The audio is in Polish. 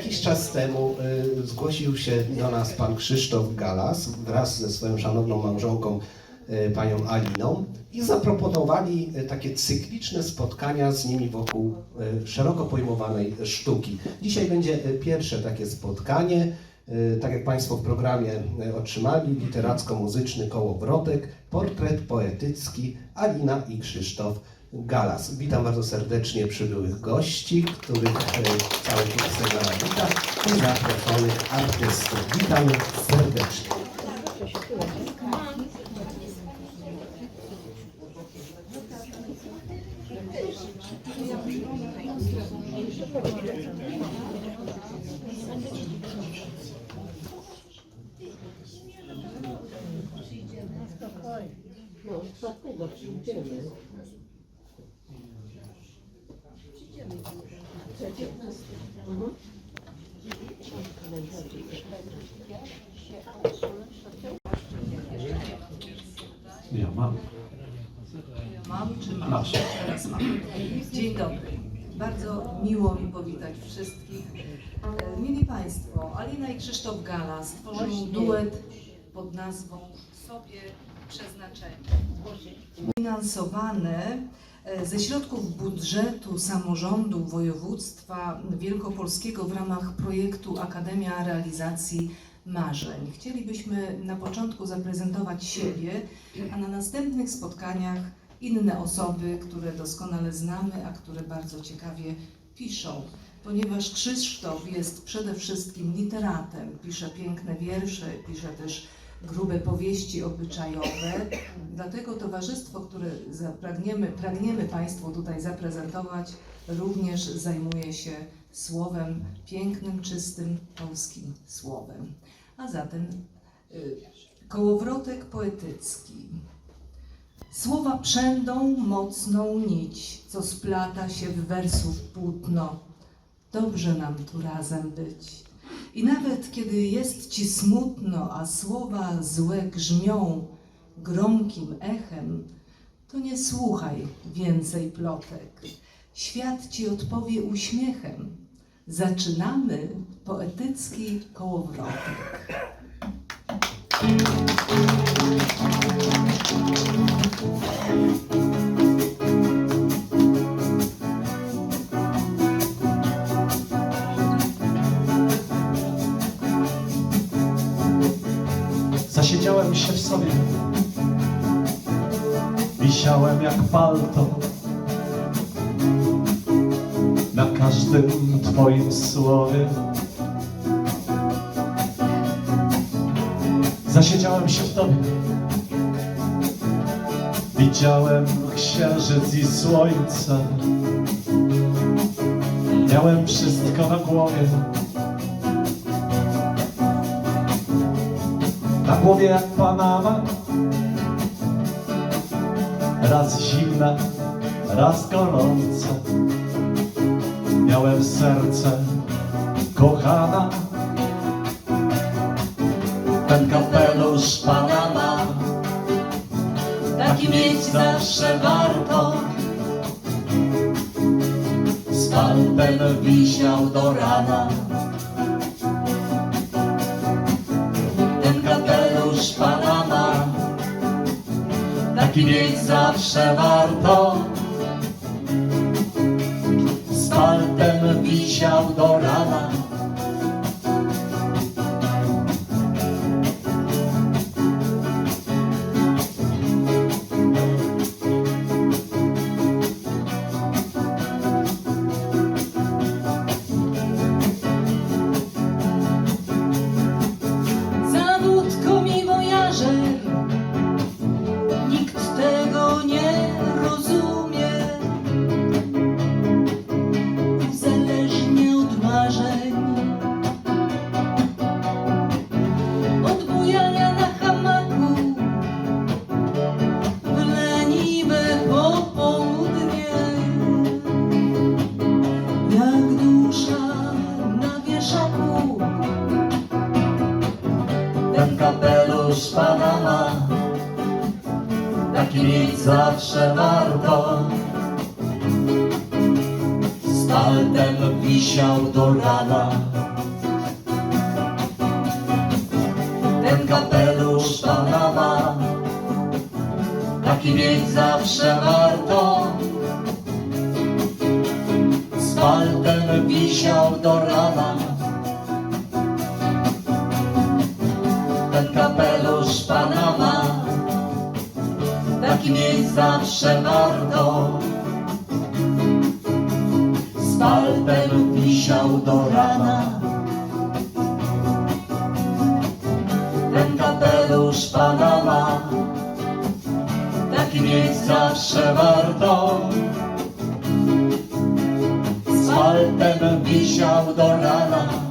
Jakiś czas temu y, zgłosił się do nas pan Krzysztof Galas wraz ze swoją szanowną małżonką y, panią Aliną i zaproponowali y, takie cykliczne spotkania z nimi wokół szeroko pojmowanej sztuki. Dzisiaj będzie pierwsze takie spotkanie. Tak jak Państwo w programie otrzymali, literacko-muzyczny kołowrotek, portret poetycki Alina i Krzysztof Galas. Witam bardzo serdecznie przybyłych gości, których cały Pixel wita i zaproszonych artystów. Witamy serdecznie. No. Ja mam. Mam czy mam? Masz. Teraz mam. Dzień dobry. Bardzo miło mi powitać wszystkich. E, Mieli Państwo, Alina i Krzysztof Gala stworzą duet pod nazwą Sobie Przeznaczenie. Finansowane ze środków budżetu samorządu województwa wielkopolskiego w ramach projektu Akademia Realizacji Marzeń. Chcielibyśmy na początku zaprezentować siebie, a na następnych spotkaniach inne osoby, które doskonale znamy, a które bardzo ciekawie piszą. Ponieważ Krzysztof jest przede wszystkim literatem, pisze piękne wiersze, pisze też grube powieści obyczajowe. Dlatego towarzystwo, które pragniemy, pragniemy Państwu tutaj zaprezentować, również zajmuje się słowem, pięknym, czystym, polskim słowem. A zatem y, kołowrotek poetycki. Słowa przędą mocną nić, co splata się w wersów płótno. Dobrze nam tu razem być. I nawet kiedy jest ci smutno, a słowa złe grzmią gromkim echem, to nie słuchaj więcej plotek. Świat ci odpowie uśmiechem. Zaczynamy poetycki kołowrotek. Zasiedziałem się w sobie. Wisiałem jak palto. Na każdym twoim słowie. Zasiedziałem się w tobie. Widziałem księżyc i słońce. Miałem wszystko na głowie. Na głowie jak Panama Raz zimne, raz gorące. Miałem serce kochana Ten kapelusz Panama Taki mieć zawsze warto. Z palpem wisiał do rana Taki mieć zawsze warto taki mieć zawsze warto. Z paltem wisiał do rana. Ten kapelusz Panama, taki mieć zawsze warto. Z paltem wisiał do rana. Mieć zawsze warto. Z paltem wisiał do rana. ten kapelusz Panama, taki mieć zawsze warto. Z paltem wisiał do rana,